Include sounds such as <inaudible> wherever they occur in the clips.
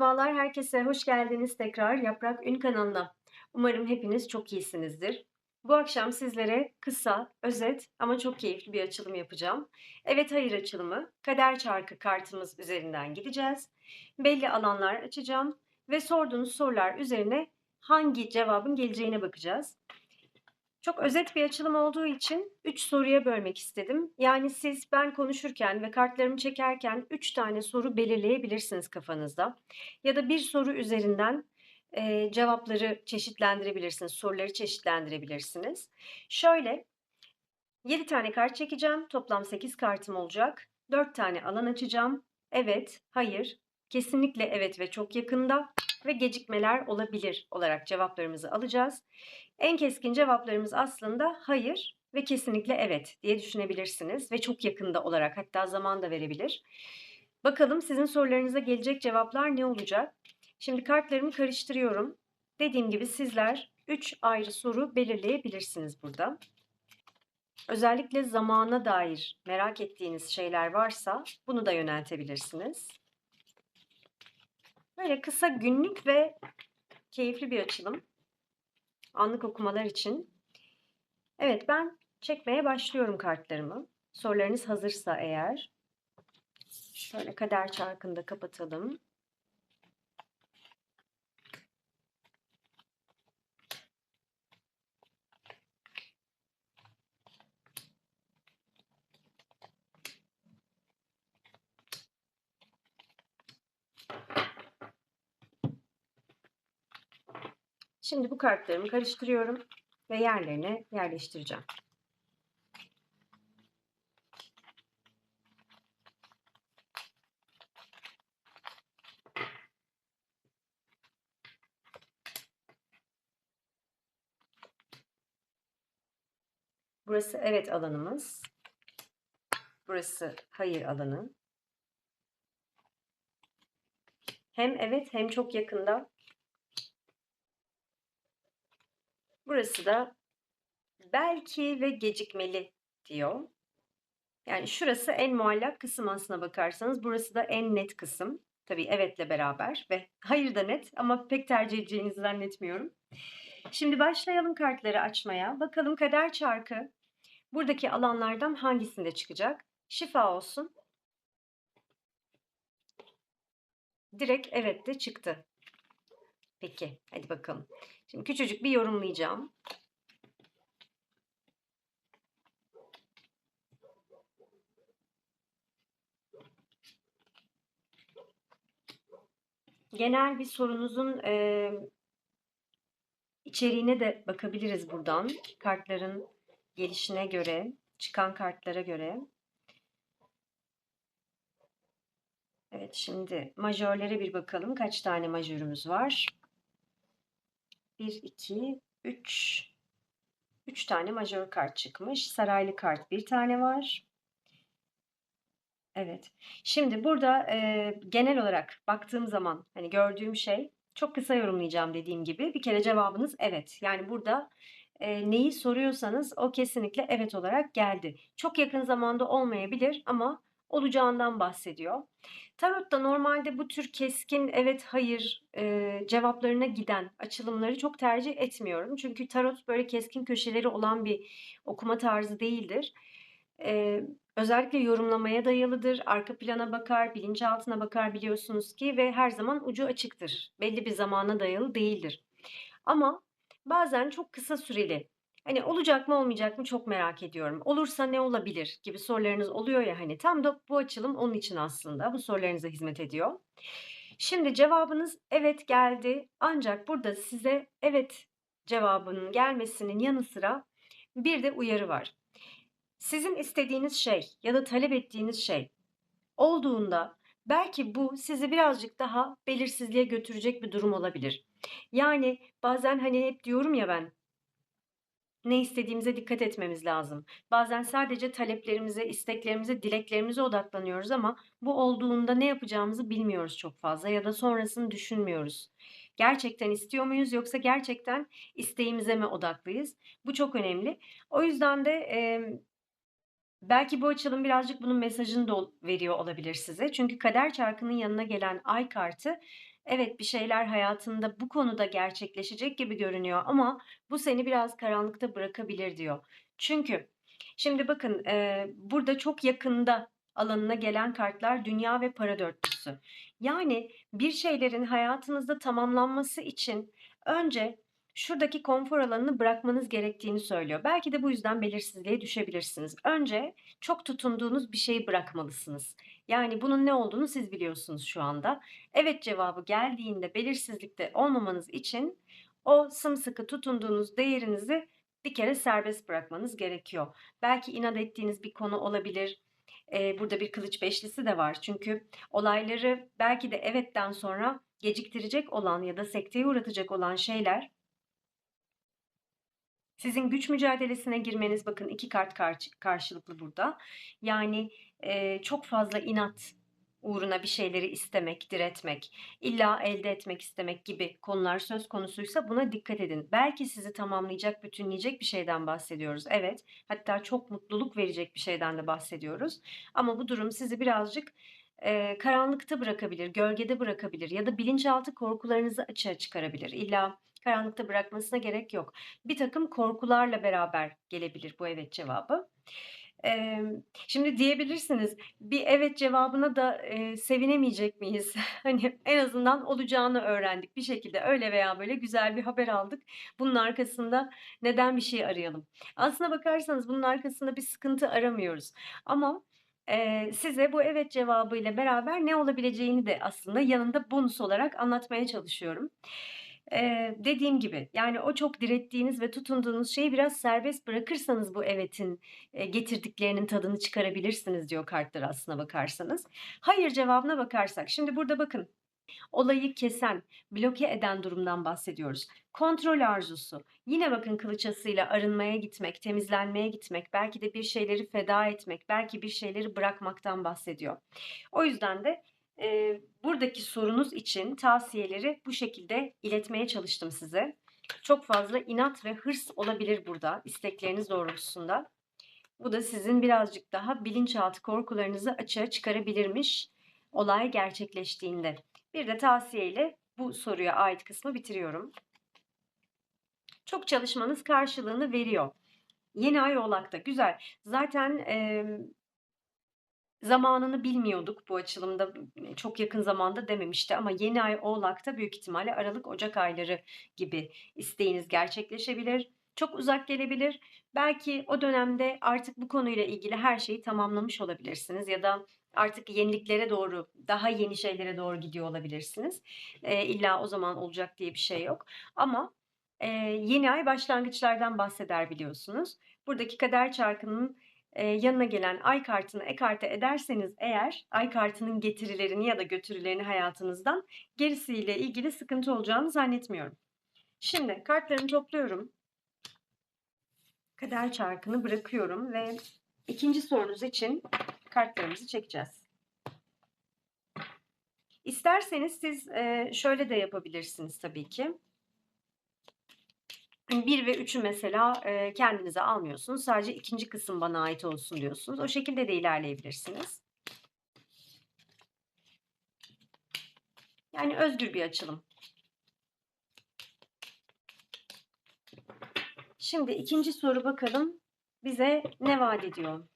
Merhabalar herkese, hoş geldiniz tekrar Yaprak Ün kanalına. Umarım hepiniz çok iyisinizdir. Bu akşam sizlere kısa, özet ama çok keyifli bir açılım yapacağım. Evet hayır açılımı, kader çarkı kartımız üzerinden gideceğiz. Belli alanlar açacağım ve sorduğunuz sorular üzerine hangi cevabın geleceğine bakacağız. Çok özet bir açılım olduğu için 3 soruya bölmek istedim. Yani siz ben konuşurken ve kartlarımı çekerken 3 tane soru belirleyebilirsiniz kafanızda. Ya da bir soru üzerinden e, cevapları çeşitlendirebilirsiniz, soruları çeşitlendirebilirsiniz. Şöyle 7 tane kart çekeceğim. Toplam 8 kartım olacak. 4 tane alan açacağım. Evet, hayır, kesinlikle evet ve çok yakında ve gecikmeler olabilir olarak cevaplarımızı alacağız. En keskin cevaplarımız aslında hayır ve kesinlikle evet diye düşünebilirsiniz ve çok yakında olarak hatta zaman da verebilir. Bakalım sizin sorularınıza gelecek cevaplar ne olacak? Şimdi kartlarımı karıştırıyorum. Dediğim gibi sizler 3 ayrı soru belirleyebilirsiniz burada. Özellikle zamana dair merak ettiğiniz şeyler varsa bunu da yöneltebilirsiniz. Böyle kısa günlük ve keyifli bir açılım. Anlık okumalar için. Evet ben çekmeye başlıyorum kartlarımı. Sorularınız hazırsa eğer. Şöyle kader çarkını da kapatalım. Şimdi bu kartlarımı karıştırıyorum ve yerlerine yerleştireceğim. Burası evet alanımız. Burası hayır alanı. Hem evet hem çok yakında Burası da belki ve gecikmeli diyor. Yani şurası en muallak kısım aslına bakarsanız. Burası da en net kısım. Tabii evetle beraber ve hayır da net ama pek tercih edeceğinizi zannetmiyorum. Şimdi başlayalım kartları açmaya. Bakalım kader çarkı buradaki alanlardan hangisinde çıkacak? Şifa olsun. Direkt evet de çıktı. Peki hadi bakalım. Şimdi küçücük bir yorumlayacağım. Genel bir sorunuzun e, içeriğine de bakabiliriz buradan. Kartların gelişine göre, çıkan kartlara göre. Evet şimdi majörlere bir bakalım. Kaç tane majörümüz var? 1, 2, 3. 3 tane majör kart çıkmış. Saraylı kart bir tane var. Evet. Şimdi burada e, genel olarak baktığım zaman hani gördüğüm şey çok kısa yorumlayacağım dediğim gibi. Bir kere cevabınız evet. Yani burada e, neyi soruyorsanız o kesinlikle evet olarak geldi. Çok yakın zamanda olmayabilir ama olacağından bahsediyor. Tarot'ta normalde bu tür keskin evet hayır e, cevaplarına giden açılımları çok tercih etmiyorum. Çünkü tarot böyle keskin köşeleri olan bir okuma tarzı değildir. E, özellikle yorumlamaya dayalıdır. Arka plana bakar, bilinçaltına bakar biliyorsunuz ki ve her zaman ucu açıktır. Belli bir zamana dayalı değildir. Ama bazen çok kısa süreli Hani olacak mı olmayacak mı çok merak ediyorum. Olursa ne olabilir gibi sorularınız oluyor ya hani tam da bu açılım onun için aslında bu sorularınıza hizmet ediyor. Şimdi cevabınız evet geldi ancak burada size evet cevabının gelmesinin yanı sıra bir de uyarı var. Sizin istediğiniz şey ya da talep ettiğiniz şey olduğunda belki bu sizi birazcık daha belirsizliğe götürecek bir durum olabilir. Yani bazen hani hep diyorum ya ben ne istediğimize dikkat etmemiz lazım. Bazen sadece taleplerimize, isteklerimize, dileklerimize odaklanıyoruz ama bu olduğunda ne yapacağımızı bilmiyoruz çok fazla ya da sonrasını düşünmüyoruz. Gerçekten istiyor muyuz yoksa gerçekten isteğimize mi odaklıyız? Bu çok önemli. O yüzden de e, belki bu açılım birazcık bunun mesajını da veriyor olabilir size. Çünkü kader çarkının yanına gelen ay kartı Evet, bir şeyler hayatında bu konuda gerçekleşecek gibi görünüyor ama bu seni biraz karanlıkta bırakabilir diyor. Çünkü şimdi bakın e, burada çok yakında alanına gelen kartlar dünya ve para dörtlüsü. Yani bir şeylerin hayatınızda tamamlanması için önce şuradaki konfor alanını bırakmanız gerektiğini söylüyor. Belki de bu yüzden belirsizliğe düşebilirsiniz. Önce çok tutunduğunuz bir şeyi bırakmalısınız. Yani bunun ne olduğunu siz biliyorsunuz şu anda. Evet cevabı geldiğinde belirsizlikte olmamanız için o sımsıkı tutunduğunuz değerinizi bir kere serbest bırakmanız gerekiyor. Belki inat ettiğiniz bir konu olabilir. Ee, burada bir kılıç beşlisi de var. Çünkü olayları belki de evetten sonra geciktirecek olan ya da sekteye uğratacak olan şeyler sizin güç mücadelesine girmeniz bakın iki kart karşılıklı burada. Yani e, çok fazla inat uğruna bir şeyleri istemek, diretmek, illa elde etmek istemek gibi konular söz konusuysa buna dikkat edin. Belki sizi tamamlayacak, bütünleyecek bir şeyden bahsediyoruz. Evet, hatta çok mutluluk verecek bir şeyden de bahsediyoruz. Ama bu durum sizi birazcık e, karanlıkta bırakabilir, gölgede bırakabilir ya da bilinçaltı korkularınızı açığa çıkarabilir. İlla karanlıkta bırakmasına gerek yok. Bir takım korkularla beraber gelebilir bu evet cevabı. Ee, şimdi diyebilirsiniz bir evet cevabına da e, sevinemeyecek miyiz? <laughs> Hani en azından olacağını öğrendik bir şekilde öyle veya böyle güzel bir haber aldık. Bunun arkasında neden bir şey arayalım? Aslına bakarsanız bunun arkasında bir sıkıntı aramıyoruz. Ama e, size bu evet cevabıyla beraber ne olabileceğini de aslında yanında bonus olarak anlatmaya çalışıyorum. Eee, dediğim gibi, yani o çok direttiğiniz ve tutunduğunuz şeyi biraz serbest bırakırsanız bu evetin, eee, getirdiklerinin tadını çıkarabilirsiniz diyor kartlar aslına bakarsanız. Hayır cevabına bakarsak, şimdi burada bakın, olayı kesen, bloke eden durumdan bahsediyoruz. Kontrol arzusu, yine bakın kılıç asıyla arınmaya gitmek, temizlenmeye gitmek, belki de bir şeyleri feda etmek, belki bir şeyleri bırakmaktan bahsediyor. O yüzden de e, buradaki sorunuz için tavsiyeleri bu şekilde iletmeye çalıştım size. Çok fazla inat ve hırs olabilir burada istekleriniz doğrultusunda. Bu da sizin birazcık daha bilinçaltı korkularınızı açığa çıkarabilirmiş olay gerçekleştiğinde. Bir de tavsiyeyle bu soruya ait kısmı bitiriyorum. Çok çalışmanız karşılığını veriyor. Yeni ay oğlakta güzel. Zaten e, Zamanını bilmiyorduk bu açılımda çok yakın zamanda dememişti ama yeni ay Oğlak'ta büyük ihtimalle Aralık Ocak ayları gibi isteğiniz gerçekleşebilir. Çok uzak gelebilir. Belki o dönemde artık bu konuyla ilgili her şeyi tamamlamış olabilirsiniz ya da artık yeniliklere doğru, daha yeni şeylere doğru gidiyor olabilirsiniz. E, illa o zaman olacak diye bir şey yok. Ama e, yeni ay başlangıçlardan bahseder biliyorsunuz. Buradaki kader çarkının e, yanına gelen ay kartını ekarte ederseniz eğer ay kartının getirilerini ya da götürülerini hayatınızdan gerisiyle ilgili sıkıntı olacağını zannetmiyorum. Şimdi kartlarını topluyorum. Kader çarkını bırakıyorum ve ikinci sorunuz için kartlarımızı çekeceğiz. İsterseniz siz şöyle de yapabilirsiniz tabii ki. 1 ve 3'ü mesela e, kendinize almıyorsunuz. Sadece ikinci kısım bana ait olsun diyorsunuz. O şekilde de ilerleyebilirsiniz. Yani özgür bir açılım. Şimdi ikinci soru bakalım bize ne vaat ediyor?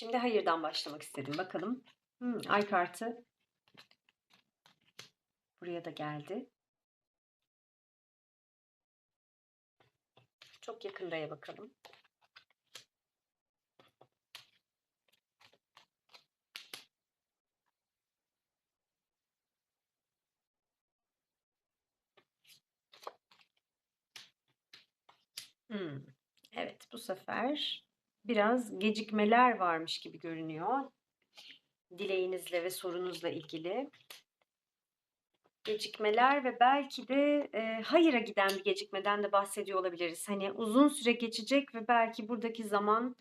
Şimdi hayırdan başlamak istedim. Bakalım. Hmm, ay kartı buraya da geldi. Çok yakındaya bakalım. Hmm. Evet bu sefer biraz gecikmeler varmış gibi görünüyor. Dileğinizle ve sorunuzla ilgili. Gecikmeler ve belki de, eee, hayıra giden bir gecikmeden de bahsediyor olabiliriz. Hani, uzun süre geçecek ve belki buradaki zaman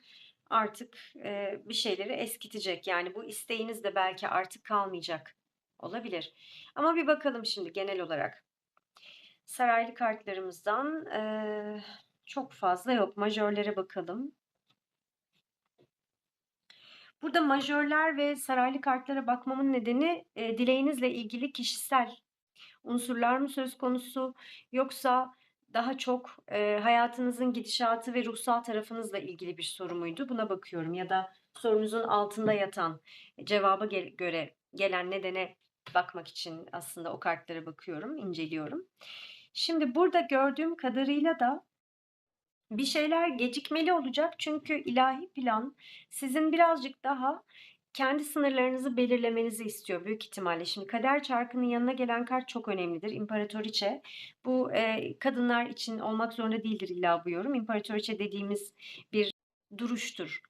artık, eee, bir şeyleri eskitecek. Yani, bu isteğiniz de belki artık kalmayacak olabilir. Ama bir bakalım şimdi genel olarak. Saraylı kartlarımızdan, eee, çok fazla yok. Majörlere bakalım. Burada majörler ve saraylı kartlara bakmamın nedeni, eee, dileğinizle ilgili kişisel unsurlar mı söz konusu yoksa daha çok, eee, hayatınızın gidişatı ve ruhsal tarafınızla ilgili bir soru muydu? Buna bakıyorum ya da sorunuzun altında yatan, cevaba gel göre gelen nedene bakmak için aslında o kartlara bakıyorum, inceliyorum. Şimdi burada gördüğüm kadarıyla da bir şeyler gecikmeli olacak çünkü ilahi plan sizin birazcık daha kendi sınırlarınızı belirlemenizi istiyor büyük ihtimalle. Şimdi kader çarkının yanına gelen kart çok önemlidir. İmparatoriçe. Bu e, kadınlar için olmak zorunda değildir illa bu yorum. İmparatoriçe dediğimiz bir duruştur.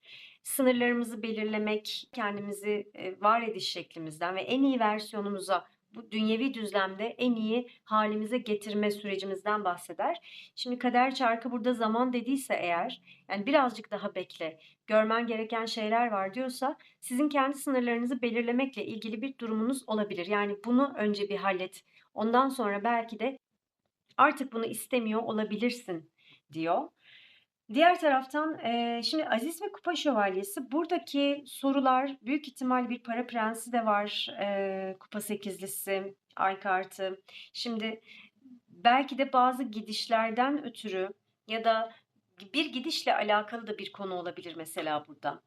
Sınırlarımızı belirlemek, kendimizi e, var ediş şeklimizden ve en iyi versiyonumuza bu dünyevi düzlemde en iyi halimize getirme sürecimizden bahseder. Şimdi kader çarkı burada zaman dediyse eğer, yani birazcık daha bekle, görmen gereken şeyler var diyorsa sizin kendi sınırlarınızı belirlemekle ilgili bir durumunuz olabilir. Yani bunu önce bir hallet. Ondan sonra belki de artık bunu istemiyor olabilirsin diyor. Diğer taraftan şimdi Aziz ve Kupa Şövalyesi buradaki sorular büyük ihtimal bir para prensi de var. Kupa sekizlisi, ay kartı. Şimdi belki de bazı gidişlerden ötürü ya da bir gidişle alakalı da bir konu olabilir mesela burada.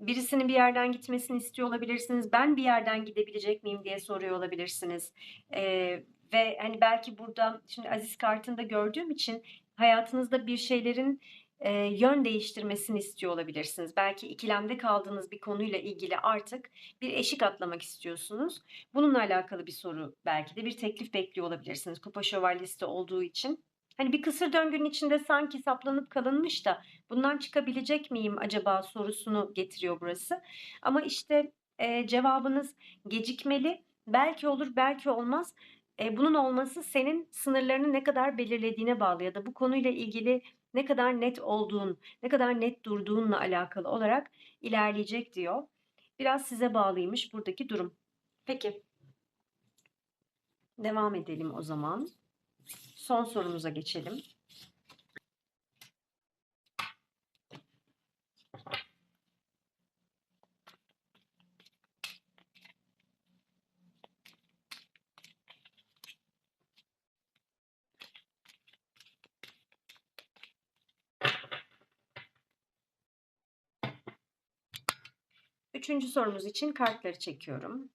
Birisinin bir yerden gitmesini istiyor olabilirsiniz. Ben bir yerden gidebilecek miyim diye soruyor olabilirsiniz. Ee, ve hani belki burada şimdi Aziz kartında gördüğüm için hayatınızda bir şeylerin e, yön değiştirmesini istiyor olabilirsiniz. Belki ikilemde kaldığınız bir konuyla ilgili artık bir eşik atlamak istiyorsunuz. Bununla alakalı bir soru belki de bir teklif bekliyor olabilirsiniz. Kupa şövalyesi olduğu için. Hani bir kısır döngünün içinde sanki saplanıp kalınmış da bundan çıkabilecek miyim acaba sorusunu getiriyor burası. Ama işte e, cevabınız gecikmeli. Belki olur, belki olmaz. E, bunun olması senin sınırlarını ne kadar belirlediğine bağlı ya da bu konuyla ilgili ne kadar net olduğun, ne kadar net durduğunla alakalı olarak ilerleyecek diyor. Biraz size bağlıymış buradaki durum. Peki. Devam edelim o zaman. Son sorumuza geçelim. Üçüncü sorumuz için kartları çekiyorum.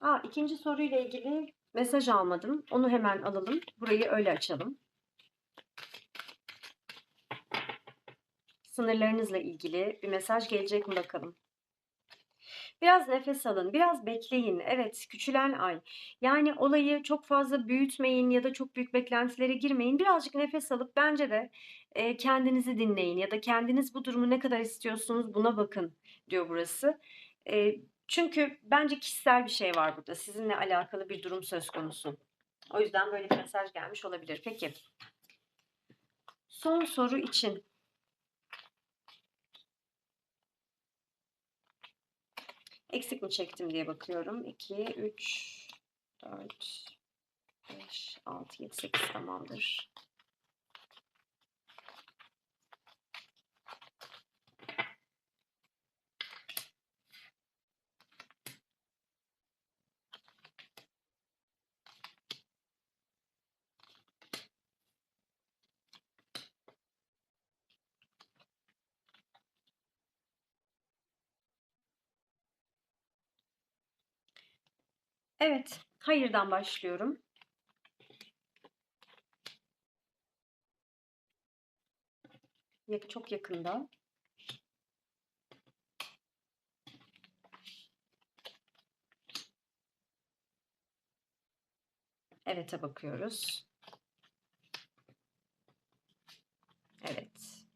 Aa, ikinci soruyla ilgili mesaj almadım. Onu hemen alalım. Burayı öyle açalım. Sınırlarınızla ilgili bir mesaj gelecek mi bakalım. Biraz nefes alın, biraz bekleyin. Evet, küçülen ay. Yani olayı çok fazla büyütmeyin ya da çok büyük beklentilere girmeyin. Birazcık nefes alıp bence de e, kendinizi dinleyin ya da kendiniz bu durumu ne kadar istiyorsunuz buna bakın diyor burası. E, çünkü bence kişisel bir şey var burada. Sizinle alakalı bir durum söz konusu. O yüzden böyle bir mesaj gelmiş olabilir. Peki. Son soru için Eksik mi çektim diye bakıyorum. 2, 3, 4, 5, 6, 7, 8 tamamdır. Evet, hayırdan başlıyorum. Çok yakında. Evet'e bakıyoruz. Evet.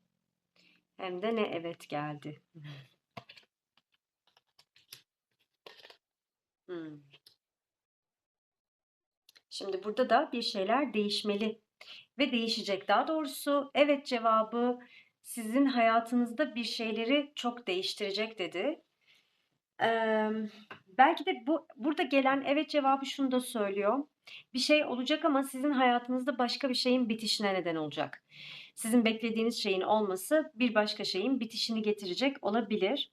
Hem de ne evet geldi. <laughs> Şimdi burada da bir şeyler değişmeli ve değişecek. Daha doğrusu evet cevabı sizin hayatınızda bir şeyleri çok değiştirecek dedi. Eee, belki de bu burada gelen evet cevabı şunu da söylüyor. Bir şey olacak ama sizin hayatınızda başka bir şeyin bitişine neden olacak. Sizin beklediğiniz şeyin olması bir başka şeyin bitişini getirecek olabilir.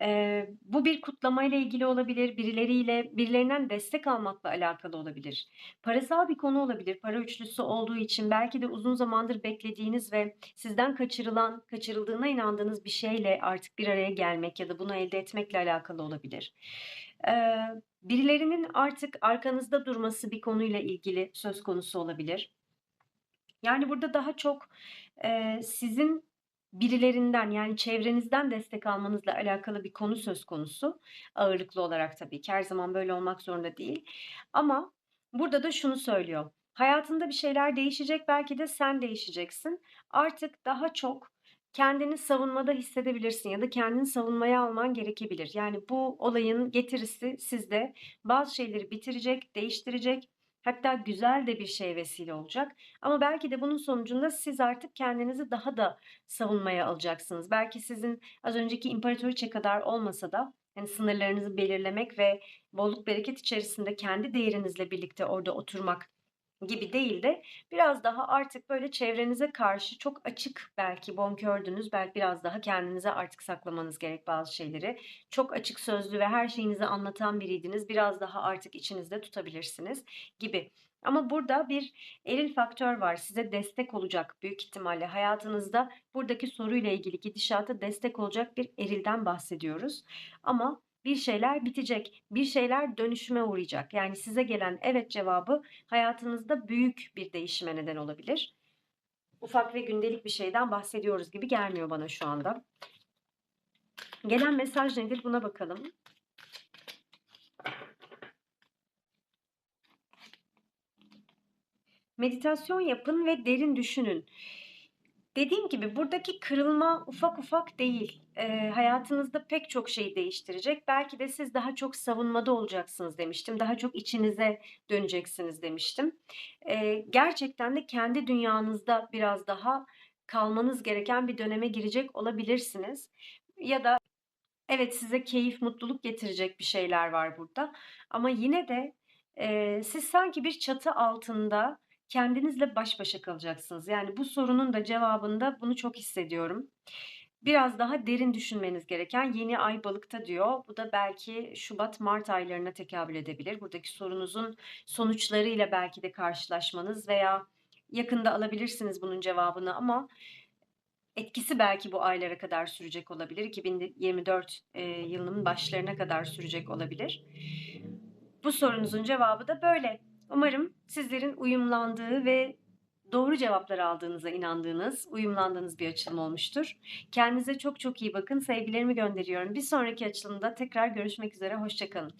Eee, bu bir kutlamayla ilgili olabilir, birileriyle birilerinden destek almakla alakalı olabilir. Parasal bir konu olabilir. Para üçlüsü olduğu için belki de uzun zamandır beklediğiniz ve sizden kaçırılan, kaçırıldığına inandığınız bir şeyle artık bir araya gelmek ya da bunu elde etmekle alakalı olabilir. Eee, birilerinin artık arkanızda durması bir konuyla ilgili söz konusu olabilir. Yani burada daha çok eee, sizin birilerinden yani çevrenizden destek almanızla alakalı bir konu söz konusu. Ağırlıklı olarak tabii ki her zaman böyle olmak zorunda değil. Ama burada da şunu söylüyor. Hayatında bir şeyler değişecek belki de sen değişeceksin. Artık daha çok kendini savunmada hissedebilirsin ya da kendini savunmaya alman gerekebilir. Yani bu olayın getirisi sizde bazı şeyleri bitirecek, değiştirecek. Hatta güzel de bir şey vesile olacak. Ama belki de bunun sonucunda siz artık kendinizi daha da savunmaya alacaksınız. Belki sizin az önceki imparatoriçe kadar olmasa da hani sınırlarınızı belirlemek ve bolluk bereket içerisinde kendi değerinizle birlikte orada oturmak gibi değil de biraz daha artık böyle çevrenize karşı çok açık belki bonkördünüz. Belki biraz daha kendinize artık saklamanız gerek bazı şeyleri. Çok açık sözlü ve her şeyinizi anlatan biriydiniz. Biraz daha artık içinizde tutabilirsiniz gibi. Ama burada bir eril faktör var. Size destek olacak büyük ihtimalle hayatınızda buradaki soruyla ilgili gidişata destek olacak bir erilden bahsediyoruz. Ama bir şeyler bitecek, bir şeyler dönüşüme uğrayacak. Yani size gelen evet cevabı hayatınızda büyük bir değişime neden olabilir. Ufak ve gündelik bir şeyden bahsediyoruz gibi gelmiyor bana şu anda. Gelen mesaj nedir buna bakalım. Meditasyon yapın ve derin düşünün. Dediğim gibi buradaki kırılma ufak ufak değil. Eee, hayatınızda pek çok şeyi değiştirecek. Belki de siz daha çok savunmada olacaksınız demiştim. Daha çok içinize döneceksiniz demiştim. Eee, gerçekten de kendi dünyanızda biraz daha kalmanız gereken bir döneme girecek olabilirsiniz. Ya da evet size keyif, mutluluk getirecek bir şeyler var burada. Ama yine de eee, siz sanki bir çatı altında kendinizle baş başa kalacaksınız. Yani bu sorunun da cevabında bunu çok hissediyorum. Biraz daha derin düşünmeniz gereken yeni ay balıkta diyor. Bu da belki Şubat-Mart aylarına tekabül edebilir. Buradaki sorunuzun sonuçlarıyla belki de karşılaşmanız veya yakında alabilirsiniz bunun cevabını ama etkisi belki bu aylara kadar sürecek olabilir. 2024 e, yılının başlarına kadar sürecek olabilir. Bu sorunuzun cevabı da böyle. Umarım sizlerin uyumlandığı ve doğru cevaplar aldığınıza inandığınız, uyumlandığınız bir açılım olmuştur. Kendinize çok çok iyi bakın. Sevgilerimi gönderiyorum. Bir sonraki açılımda tekrar görüşmek üzere. Hoşçakalın.